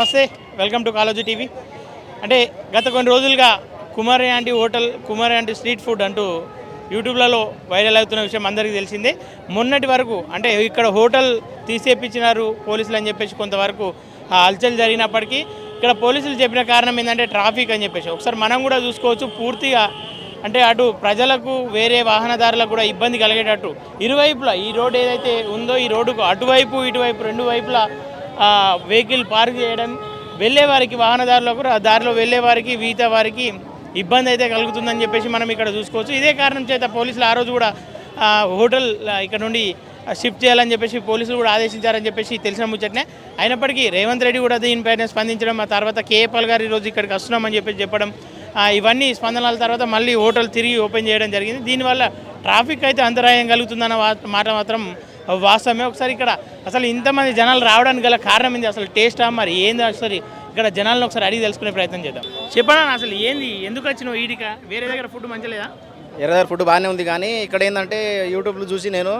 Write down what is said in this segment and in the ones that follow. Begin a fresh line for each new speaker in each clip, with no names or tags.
నమస్తే welcome to college TV అంటే గత కొన్ని రోజులుగా Kumari aunty hotel Kumar aunty street food అంటూ యూట్యూబ్లలో వైరల్ అవుతున్న విషయం అందరికీ తెలిసిందే. మొన్నటి వరకు అంటే ఇక్కడ హోటల్ తీసేపించినారు పోలీసులు అని చెప్పేసి కొంతవరకు ఆ హల్చల్ జరిగినప్పటికీ ఇక్కడ పోలీసులు చెప్పిన కారణం ఏంటంటే ట్రాఫిక్ అని చెప్పేసి. ఒకసారి మనం కూడా చూసుకోవచ్చు పూర్తిగా అంటే అటు ప్రజలకు వేరే వాహనదారులకు కూడా ఇబ్బంది కలిగేటట్టు. ఇరువైపులా ఈ రోడ్ ఏదైతే ఉందో ఈ రోడ్డుకు అటువైపు ఇటువైపు రెండు వైపులా వెహికల్ పార్క్ చేయడం వెళ్ళేవారికి వాహనదారులకు ఆ దారిలో వెళ్ళేవారికి మిగతా వారికి ఇబ్బంది అయితే కలుగుతుందని చెప్పేసి మనం ఇక్కడ చూసుకోవచ్చు. ఇదే కారణం చేత పోలీసులు ఆ రోజు కూడా హోటల్ ఇక్కడ నుండి షిఫ్ట్ చేయాలని చెప్పేసి పోలీసులు కూడా ఆదేశించారని చెప్పేసి తెలిసిన ముచ్చటనే. అయినప్పటికీ రేవంత్ రెడ్డి కూడా దీనిపైన స్పందించడం ఆ తర్వాత కేఏపాల్ గారు ఈరోజు ఇక్కడికి వస్తున్నామని చెప్పేసి చెప్పడం ఇవన్నీ స్పందనల తర్వాత మళ్ళీ హోటల్ తిరిగి ఓపెన్ చేయడం జరిగింది. దీనివల్ల ట్రాఫిక్ అయితే అంతరాయం కలుగుతుందన్న మాట మాత్రం వాస్తవమే ఒకసారి ఇక్కడ అసలు ఇంతమంది జనాలు రావడానికి గల కారణం ఏంది? అసలు టేస్టా? మరి ఏంది? అసలు ఇక్కడ జనాలను ఒకసారి అడిగి తెలుసుకునే ప్రయత్నం చేద్దాం. చెప్పనా? అసలు ఏంది? ఎందుకు వచ్చినావు ఈడిక? వేరే దగ్గర ఫుడ్ మంచిగా లేదా?
ఎర్రదారి ఫుడ్ బాగానే ఉంది కానీ ఇక్కడ ఏంటంటే యూట్యూబ్లో చూసి నేను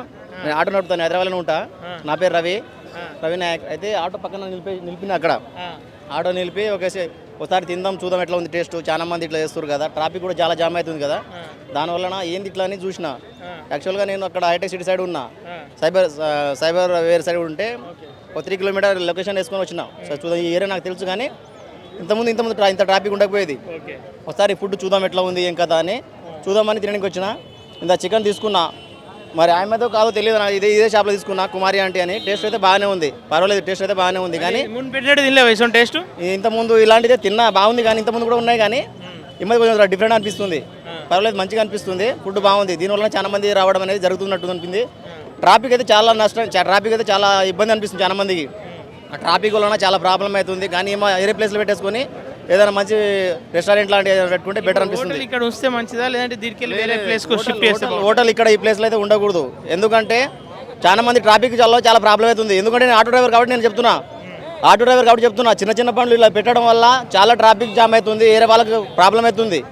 నేను ఆటో నడుపుతాను హైదరాబాద్లో ఉంటా. నా పేరు రవి. రవి నాయక్. అయితే ఆటో పక్కన నిలిపి నిలిపిన అక్కడ. ఆటో నిలిపి ఒకేసి ఒకసారి తిందాం చూద్దాం ఎట్లా ఉంది టేస్ట్. చాలా మంది ఇట్లా చేస్తారు కదా. ట్రాఫిక్ కూడా చాలా జామ్ అవుతుంది కదా. దానివల్ల ఏంది ఇట్లా అని చూసిన. యాక్చువల్గా నేను అక్కడ హైటెక్ సిటీ సైడ్ ఉన్నా. సైబర్ సైబర్ వేరే సైడ్ ఉంటే ఒక త్రీ కిలోమీటర్ లొకేషన్ వేసుకొని వచ్చిన. చూద్దాం ఈ ఏరియా నాకు తెలుసు కానీ ఇంతకుముందు ఇంతకుముందు ఇంత ట్రాఫిక్ ఉండకపోయేది. ఒకసారి ఫుడ్ చూద్దాం ఎట్లా ఉంది ఏం కదా అని. చూద్దామని తినడానికి వచ్చిన. ఇంత చికెన్ తీసుకున్నా. మరి ఆమెతో కాదో తెలియదు నాకు. ఇదే ఇదే షాప్లో తీసుకున్నా కుమారి ఆంటీ అని. టేస్ట్ అయితే బాగానే ఉంది. పర్వాలేదు టేస్ట్ అయితే బాగానే ఉంది కానీ
ముందు పెట్టినట్టు తినలే వేసాం టేస్ట్
ఇంతకుముందు ఇలాంటిదే తిన్నా బాగుంది కానీ ఇంతకుముందు కూడా ఉన్నాయి కానీ ఈ మధ్య కొంచెం డిఫరెంట్ అనిపిస్తుంది. పర్వాలేదు మంచిగా అనిపిస్తుంది. ఫుడ్ బాగుంది. దీనివల్ల చాలా మంది రావడం అనేది జరుగుతున్నట్టు అనిపింది. ట్రాఫిక్ అయితే చాలా నష్టం ట్రాఫిక్ అయితే చాలా ఇబ్బంది అనిపిస్తుంది చాలా మందికి. ఆ. ట్రాఫిక్ వలన చాలా ప్రాబ్లం అవుతుంది. కానీ ఏమో వేరే ప్లేస్లో పెట్టేసుకొని ఏదైనా మంచి రెస్టారెంట్ లాంటివి ఏదైనా పెట్టుకుంటే బెటర్ అనిపిస్తుంది.
ఇక్కడ ఉంచితే మంచిదా? లేదంటే దీనికి వేరే ప్లేస్ షిఫ్ట్ చేస్తే
హోటల్- హోటల్ ఇక్కడ ఈ ప్లేస్లో అయితే ఉండకూడదు. ఎందుకంటే చాలా మంది ట్రాఫిక్ చాలా చాలా ప్రాబ్లం అవుతుంది. ఎందుకంటే నేను ఆటో డ్రైవర్ కాబట్టి నేను చెప్తున్నా. ఆటో డ్రైవర్ కాబట్టి చెప్తున్నా. చిన్న చిన్న పనులు ఇలా పెట్టడం వల్ల చాలా ట్రాఫిక్ జామ్ అవుతుంది వేరే వాళ్ళకి ప్రాబ్లం అవుతుంది.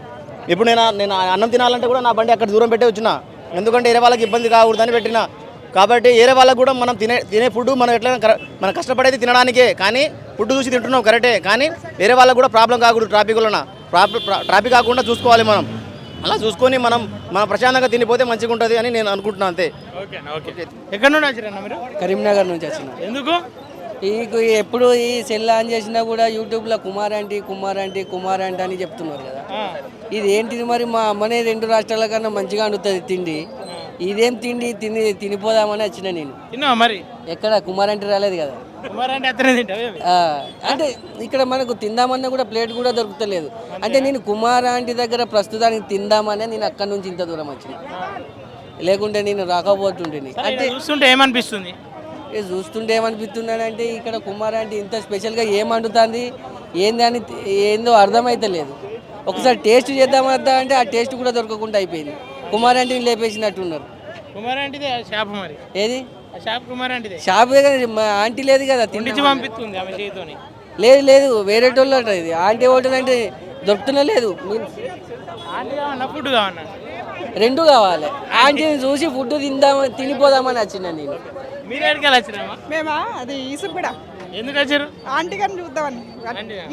ఇప్పుడు నేను నేను అన్నం తినాలంటే కూడా నా బండి అక్కడ దూరం పెట్టే వచ్చిన. ఎందుకంటే వేరే వాళ్ళకి ఇబ్బంది కాకూడదని పెట్టిన. కాబట్టి వేరే వాళ్ళకి కూడా మనం తినే తినే ఫుడ్ మనం ఎట్లా మనం కష్టపడేది తినడానికే. కానీ ఫుడ్ చూసి తింటున్నాం కరెక్టే. కానీ వేరే వాళ్ళకి కూడా ప్రాబ్లం కాకూడదు ట్రాఫిక్ వలన. ట్రాఫిక్ కాకుండా చూసుకోవాలి మనం. అలా చూసుకొని మనం మన ప్రశాంతంగా తినిపోతే మంచిగా ఉంటుంది అని నేను అనుకుంటున్నాను అంతే.
Okay okay. ఎక్కడ నుండి వచ్చిరన్న మీరు?
కరీంనగర్ నుంచి వచ్చిన.
ఎందుకు?
ఈ ఎప్పుడు ఈ సెల్ ఆన్ చేసినా కూడా యూట్యూబ్లో Kumar aunty Kumar aunty Kumar aunty అని చెప్తున్నారు కదా. ఇది ఏంటిది మరి మా అమ్మనే రెండు రాష్ట్రాల కన్నా మంచిగా వండుతుంది తిండి? ఇదేం తిండి తిని తినిపోదామని వచ్చిన నేను.
తిన్నావా మరి?
ఎక్కడ కుమార్ ఆంటీ రాలేదు కదా.
అంటే అతనే తింటావే
ఆ, అంటే ఇక్కడ మనకు తిందామన్నా కూడా ప్లేట్ కూడా దొరుకుతలేదు. అంటే నేను కుమార్ ఆంటీ దగ్గర ప్రస్తుతానికి తిందామనే నేను అక్కడ నుంచి ఇంత దూరం వచ్చిన. లేకుంటే నేను రాకపోతుంటేని
అంటే చూస్తుంటే ఏమనిపిస్తుంది?
ఇది చూస్తుంటే ఏమనిపిస్తుంది అంటే ఇక్కడ కుమార్ అంటే ఇంత స్పెషల్గా ఏం వండుతుంది? ఏంది అని ఏందో అర్థమైతే లేదు ఒకసారి టేస్ట్ చేద్దామద్దా అంటే ఆ టేస్ట్ కూడా దొరకకుండా అయిపోయింది. కుమార్ ఆంటీని లేపేసినట్టున్నారు.
కుమార్ ఆంటీదే ఆ షాప్ మరి?
ఏది?
ఆ షాప్
మా ఆంటీ లేదు కదా తిండి
పంపిస్తుంది ఆమె చేతితోని.
లేదు లేదు వేరే టోళ్ళు అంటారు ఇది. ఆంటీ హోటల్ అంటే దొరుకుతున్నా లేదు.
ఫుడ్
రెండు కావాలి. ఆంటీని చూసి ఫుడ్ తిందామని తినిపోదామని వచ్చిన నేను.
మీరు ఎక్కడికి వచ్చిరామా
మేమా? అది ఈసుగూడ
ఎందుకు వచ్చారు
ఆంటీ గారిని చూద్దామని.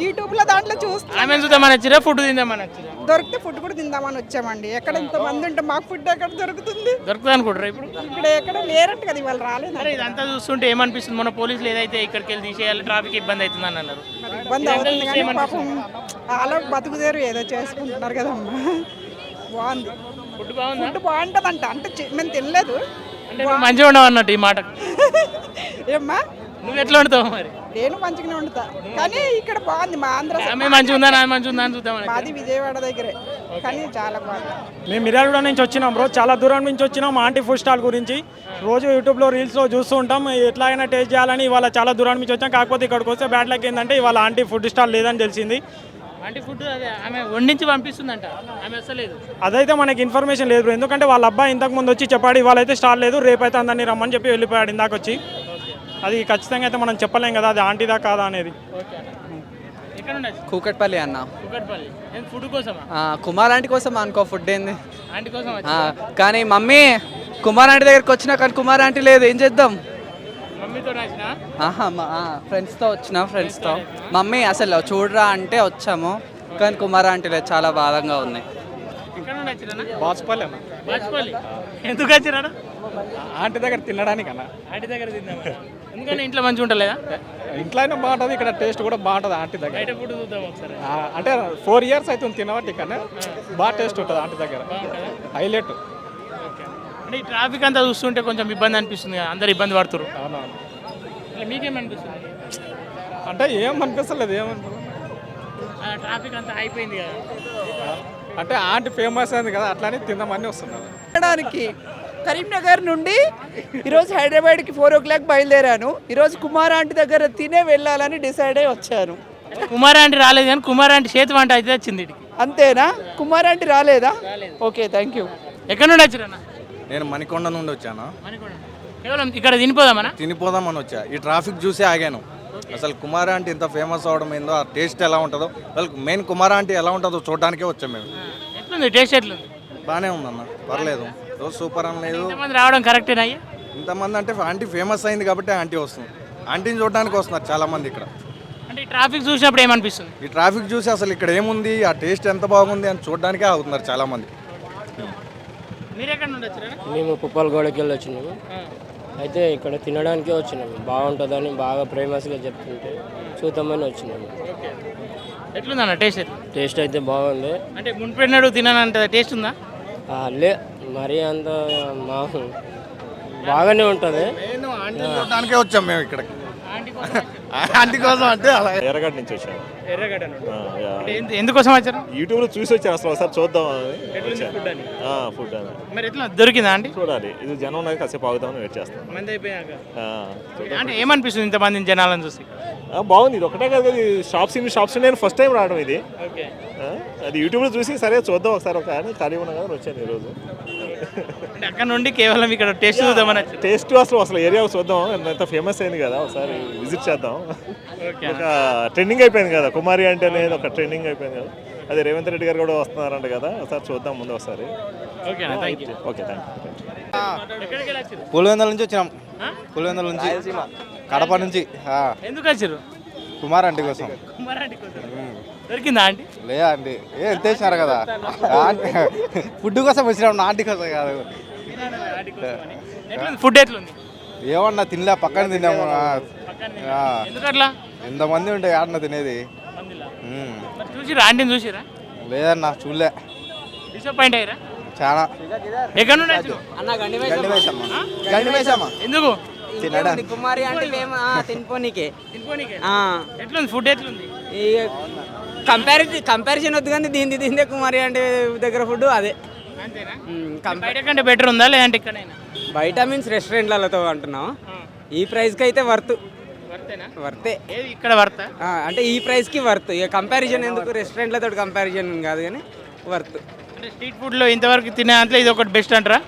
యూట్యూబ్లో దాంట్లో చూస్తే
ఆమె చూద్దామని వచ్చిరా ఫుడ్ తిందామని వచ్చిరా
దొరికితే ఫుడ్ కూడా తిందామని వచ్చామండి. ఎక్కడ ఇంత మంది ఉంటే మాకు ఫుడ్ ఎక్కడ దొరుకుతుంది?
దొరుకుతుంది అనుకుంటారా ఇప్పుడు?
ఇక్కడ ఎక్కడ లేరట్టు కదా ఇవాళ రాలేదు
అరే ఇదంతా చూస్తుంటే ఏమనిపిస్తుంది? మన పోలీసులు ఏదైతే ఇక్కడికి వెళ్ళి తీసేయాలి ట్రాఫిక్ ఇబ్బంది అవుతుందని అన్నారు.
మరి ఇబ్బంది అవుతుంది కానీ పాపం వాళ్ళ బతుకుదేరు ఏదో చేసుకుంటున్నారు కదమ్మా బాగుంది.
ఫుడ్ బాగుందా?
ఫుడ్ బాగుంటుందంట. అంటే మేము తినలేదు.
అంటే మంచిగా ఉండవు అన్నట్టు ఈ మాట
ఏమ్మా?
నువ్వు ఎట్లా వండుతావు మరి?
నేను మంచిగానే వండుతా. కానీ ఇక్కడ బాగుంది మా ఆంధ్ర.
ఆమె మంచిగా ఉందా మంచిగా ఉందా అని చూద్దామని
మాది విజయవాడ దగ్గరే. కానీ చాలా బాగుంది.
మేము మిర్యాలగూడ నుంచి వచ్చినాం బ్రో చాలా దూరం నుంచి వచ్చినాం ఆంటీ ఫుడ్ స్టాల్ గురించి. రోజు యూట్యూబ్లో రీల్స్లో చూస్తూ ఉంటాం ఎట్లాగైనా టేస్ట్ చేయాలని ఇవాళ చాలా దూరం నుంచి వచ్చాం. కాకపోతే ఇక్కడికి వస్తే బ్యాడ్ లక్ ఏంటంటే ఇవాళ ఆంటీ ఫుడ్ స్టాల్ లేదని తెలిసింది.
అంటే ఫుడ్ అదే ఆమె వండించి పంపిస్తుందంట. ఆమె వస్తలేదు.
అదైతే మనకి ఇన్ఫర్మేషన్ లేదు బ్రో. ఎందుకంటే వాళ్ళ అబ్బాయి ఇంతకు ముందు వచ్చి చెప్పాడు ఇవాళ అయితే స్టాల్ లేదు రేపైతే అందరినీ రమ్మని చెప్పి వెళ్ళిపోయాడు ఇందాక వచ్చి. అది ఖచ్చితంగా అయితే మనం చెప్పలేం కదా అది ఆంటీదా కాదా అనేది.
కూకట్పల్లి అన్న.
కుకట్పల్లి. నేను ఫుడ్ కోసమా?
ఆ, కుమార్ ఆంటీ కోసం అనుకో ఫుడ్ ఏంది?
ఆంటీ కోసం
ఆ, కానీ మమ్మీ కుమార్ ఆంటీ దగ్గరికి వచ్చినా కానీ కుమార్ ఆంటీ లేదు ఏం చేద్దాం? ఫ్రెండ్స్తో వచ్చిన ఫ్రెండ్స్తో మమ్మీ అసలు చూడరా అంటే వచ్చాము కానీ కుమార్ ఆంటీ లేదు చాలా బాధంగా
వచ్చిరన్నా
బాచుపల్లి అన్న.
బాచుపల్లి? ఎందుకు వచ్చిరాడు
ఆంటీ దగ్గర తినడానికి అన్న
ఆంటీ దగ్గర తిందామా? ఎందుకని ఇంట్లో మంచిగా ఉంటలేదా
ఇంట్లో అయినా బాగుంటుంది ఇక్కడ టేస్ట్ కూడా బాగుంటుంది ఆంటీ దగ్గర.
బయట ఫుడ్ చూద్దాం ఒకసారి.
అంటే ఫోర్ ఇయర్స్ అవుతుంది తినబట్టి కానీ బాగా టేస్ట్ ఉంటుంది ఆంటీ దగ్గర. హైలైట్.
అంటే ఈ ట్రాఫిక్ అంతా చూస్తుంటే కొంచెం ఇబ్బంది అనిపిస్తుంది కదా అందరు ఇబ్బంది పడుతున్నారు
అవునవును.
మీకేమనిపిస్తుంది
అంటే ఏం అనిపిస్తలేదు ఏమనిపిస్తుంది
ట్రాఫిక్ అంతా అయిపోయింది కదా.
అంటే ఆంటీ ఫేమస్ అయింది కదా అట్లానే తిందామని వస్తున్నారు.
వెళ్ళడానికి కరీంనగర్ నుండి ఈరోజు హైదరాబాద్కి ఫోర్ ఓ క్లాక్ బయలుదేరాను. ఈరోజు కుమార్ ఆంటీ దగ్గర తినే వెళ్ళాలని డిసైడ్ అయి వచ్చాను.
కుమార్ ఆంటీ రాలేదు కానీ కుమార్ ఆంటీ చేతి వంట అయితే వచ్చింది ఇటుకి
అంతేనా? కుమార్ ఆంటీ రాలేదా. ఓకే థ్యాంక్ యూ
ఎక్కడ నుండి వచ్చిరన్న
నేను మణికొండ నుండి వచ్చాను.
మణికొండ. కేవలం ఇక్కడ తినిపోదామనా?
తినిపోదామని వచ్చా. ఈ ట్రాఫిక్ చూసి ఆగాను. అసలు కుమార్ ఆంటీ ఇంత ఫేమస్ అవడం ఏందో ఆ టేస్ట్ ఎలా ఉంటుందో. వాళ్ళకి మెయిన్ కుమార్ ఆంటీ ఎలా ఉంటుందో చూడడానికే వచ్చాం మేము.
ఎట్లుంది? టేస్ట్ ఎట్లుంది?
బాగానే ఉందన్న పర్లేదు. రోజు సూపర్ అని లేదు
ఇంతమంది రావడం కరెక్టేనా అయ్యా?
ఇంతమంది అంటే ఆంటీ ఫేమస్ అయింది కాబట్టి ఆంటీ వస్తుంది. ఆంటీని చూడడానికి వస్తున్నారు చాలా మంది ఇక్కడ.
అంటే ఈ ట్రాఫిక్ చూసినప్పుడు ఏమనిపిస్తుంది?
ఈ ట్రాఫిక్ చూసి అసలు ఇక్కడ ఏముంది ఆ టేస్ట్ ఎంత బాగుంది అని చూడడానికే ఆగుతున్నారు చాలా మంది
మీరు ఎక్కడ నుండి వచ్చిరా?
మేము పుప్పలగూడకి వెళ్ళి వచ్చినాము. అయితే ఇక్కడ తినడానికే వచ్చినాము బాగుంటుందని బాగా ఫేమస్గా చెప్తుంటే చూద్దామని వచ్చినాము
ఓకే. ఎట్లుందన్న టేస్ట్
టేస్ట్ అయితే బాగుంది.
అంటే మున్పెన్నడు తినానంత టేస్ట్ ఉందా?
ఆ, లే మరీ అంత మా బాగానే ఉంటుంది.
వచ్చాం మేము ఇక్కడికి.
ఆంటీ కోసం
ఆంటీ కోసం అంటే అలా.
ఎర్రగడ్డ నుంచి వచ్చాను.
ఎర్రగడ్డ ఎందుకోసం వచ్చారు?
యూట్యూబ్లో చూసి వచ్చాను అసలు ఒకసారి చూద్దాం అని
ఫుడ్ అని? మరి ఎట్లా దొరికిందా ఆంటీ
చూడాలి. ఇది జనం ఉన్నది కాసేపు ఆగుదామని వెయిట్ చేస్తాను
మంది అయిపోయాక
ఆ,
అంటే ఏమనిపిస్తుంది ఇంతమంది జనాలను చూసి?
బాగుంది. ఇది ఒకటే కదా ఇది షాప్స్ ఇన్ని షాప్స్ నేను ఫస్ట్ టైం రావడం ఇది.
ఓకే.
ఆ, అది యూట్యూబ్లో చూసి సరే చూద్దాం ఒకసారి ఒక అని ఖాళీ ఉన్నా కదా వచ్చాను ఈరోజు.
అంటే అక్కడ నుండి కేవలం ఇక్కడ టేస్ట్ చూద్దామని వచ్చారు.
టేస్ట్ అసలు అసలు ఏరియా చూద్దాం. ఎంత ఫేమస్ అయింది కదా ఒకసారి విజిట్ చేద్దాం.
ఓకే.
ఒక ట్రెండింగ్ అయిపోయింది కదా కుమారి అంటే అనేది ఒక ట్రెండింగ్ అయిపోయింది కదా. అదే రేవంత్ రెడ్డి గారు కూడా వస్తున్నారంట కదా ఒకసారి చూద్దాం ముందు ఒకసారి.
ఓకేనా thank you
okay thank you
ఎక్కడికి వెళ్ళి వచ్చారు
పులివెందుల నుంచి వచ్చినాం? పులివెందుల నుంచి. కడప నుంచి. ఆ,
ఎందుకు వచ్చారు?
కుమార్ ఆంటీ కోసం.
కుమారాంటి కోసం. దొరికిందా ఆంటీ?
లేదా అండి ఏ ఎంత వేసినారు కదా? ఫుడ్ కోసం వచ్చినాం ఆంటీ కోసం కాదు.
ఫుడ్ ఎట్లుంది?
ఏమన్నా తినలే పక్కన తిన్నాము. ఎంతమంది ఉంటాయి ఆడన తినేది.
చూసిరా ఆంటీని చూసిరా?
లేదన్నా చూడలే.
డిసప్పాయింట్ అయ్యారా?
చాలా.
ఎక్కడ నుండి ఎందుకు?
తినడానికి
కుమారి అంటే తినిపోనీకే.
తినుకోనీకే. ఎట్లుంది? ఫుడ్ ఎట్లుంది?
కంపారిజన్ కంపారిజన్ వద్దు కానీ దీని దీందే కుమారి అంటే దగ్గర ఫుడ్ అదే.
బయట కంటే బెటర్ ఉందా లేదంటే ఇక్కడైనా?
బయట మీన్స్ రెస్టారెంట్లతో అంటున్నాం ఈ ప్రైస్కి అయితే వర్త్
వర్తేనా?
వర్తే.
ఇక్కడ వర్త
ఆ, అంటే ఈ ప్రైస్కి వర్త్ ఇక కంపారిజన్ ఎందుకు? రెస్టారెంట్లతో కంపారిజన్ కాదు కానీ వర్త్
అంటే స్ట్రీట్ ఫుడ్లో ఇంతవరకు తినే దాంట్లో ఇది ఒకటి బెస్ట్ అంటారా?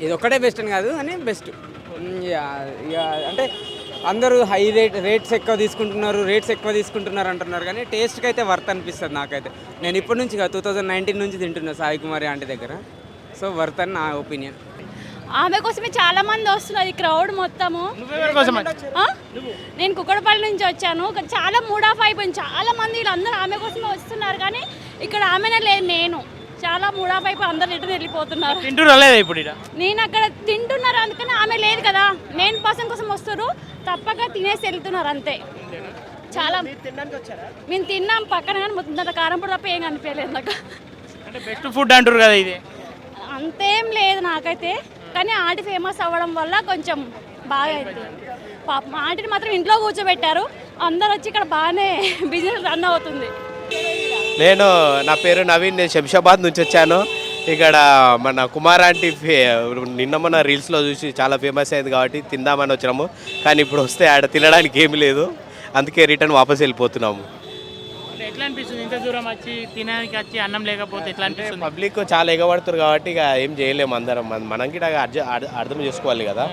ఇది ఒక్కటే బెస్ట్ అని కాదు అని బెస్ట్ అంటే అందరూ హై రేట్ రేట్స్ ఎక్కువ తీసుకుంటున్నారు రేట్స్ ఎక్కువ తీసుకుంటున్నారు అంటున్నారు కానీ టేస్ట్కి అయితే వర్త్ అనిపిస్తుంది నాకైతే. నేను ఇప్పటి నుంచి కాదు టూ థౌజండ్ నైన్టీన్ నుంచి తింటున్నా సాయి కుమారి ఆంటీ దగ్గర. సో వర్త్ అని నా ఒపీనియన్
ఆమె కోసమే చాలా మంది వస్తున్నారు ఈ క్రౌడ్ మొత్తము? నేను కుక్కడపల్లి నుంచి వచ్చాను. చాలా మూడ్ ఆఫ్ అయిపోయింది. చాలా మంది వీళ్ళందరూ ఆమె కోసమే వస్తున్నారు కానీ ఇక్కడ ఆమెనే లేదు నేను. చాలా మూడ్ అయిపోయి అందరు రిటర్న్ వెళ్ళిపోతున్నారు
ఇప్పుడు ఇక్కడ
నేను అక్కడ తింటున్నారు అందుకని ఆమె లేదు కదా. నేను పర్సన్ కోసం వస్తారు తప్పక తినేసి వెళ్తున్నారు అంతే. చాలా మేము తిన్నాం పక్కన కానీ మొత్తం కారం పొడి తప్ప ఏం కనిపించలేదు నాకు.
అంటే బెస్ట్ ఫుడ్ అంటారు కదా ఇది.
అంతేం లేదు నాకైతే కానీ ఆంటీ ఫేమస్ అవ్వడం వల్ల కొంచెం బాగా అయింది పాపం ఆంటీని మాత్రం ఇంట్లో కూర్చోబెట్టారు. అందరు వచ్చి ఇక్కడ బాగానే బిజినెస్ రన్ అవుతుంది.
నేను నా పేరు నవీన్ నేను శంషాబాద్ నుంచి వచ్చాను. ఇక్కడ మన కుమార్ ఆంటీ ఫే- నిన్న మన రీల్స్లో చూసి చాలా ఫేమస్ అయింది కాబట్టి తిందామని వచ్చినాము. కానీ ఇప్పుడు వస్తే ఆడ తినడానికి ఏమీ లేదు. అందుకే రిటర్న్ వాపస్ వెళ్ళిపోతున్నాము.
ఎట్లా అనిపిస్తుంది? ఇంత దూరం వచ్చి తినడానికి వచ్చి అన్నం లేకపోతే ఎట్లా అనిపిస్తుంది?
పబ్లిక్ చాలా ఎగబడుతారు కాబట్టి ఇక ఏం చేయలేము అందరం. మన- కూడా అర్థం చేసుకోవాలి కదా.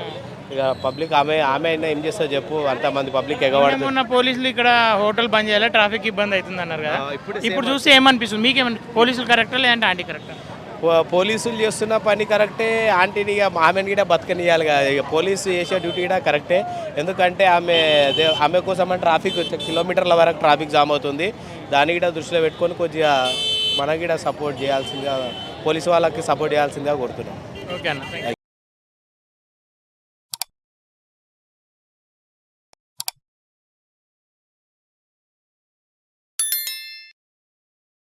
ఇక పబ్లిక్ ఆమె ఆమె అయినా ఏం చేస్తా చెప్పు అంతమంది పబ్లిక్ ఎగబడుతుంది
ఉన్న పోలీసులు ఇక్కడ హోటల్ బంద్ చేయాలి ట్రాఫిక్ ఇబ్బంది అవుతుంది అన్నారు కదా. ఇప్పుడు చూస్తే ఏమనిపిస్తుంది? మీకేమని పోలీసులు కరెక్టా లేదంటే ఆంటీ కరెక్టా?
పోలీసులు చేస్తున్న పని కరెక్టే ఆంటీని ఇక ఆమెను కూడా బతకనియాలి కదా. ఇక పోలీసు చేసే డ్యూటీ కూడా కరెక్టే. ఎందుకంటే ఆమె ఆమె కోసం ట్రాఫిక్ కిలోమీటర్ల వరకు ట్రాఫిక్ జామ్ అవుతుంది. దాన్ని కూడా దృష్టిలో పెట్టుకొని కొద్దిగా మనం కూడా సపోర్ట్ చేయాల్సిందిగా పోలీసు వాళ్ళకి సపోర్ట్ చేయాల్సిందిగా కోరుతున్నాం.
ఓకే అన్న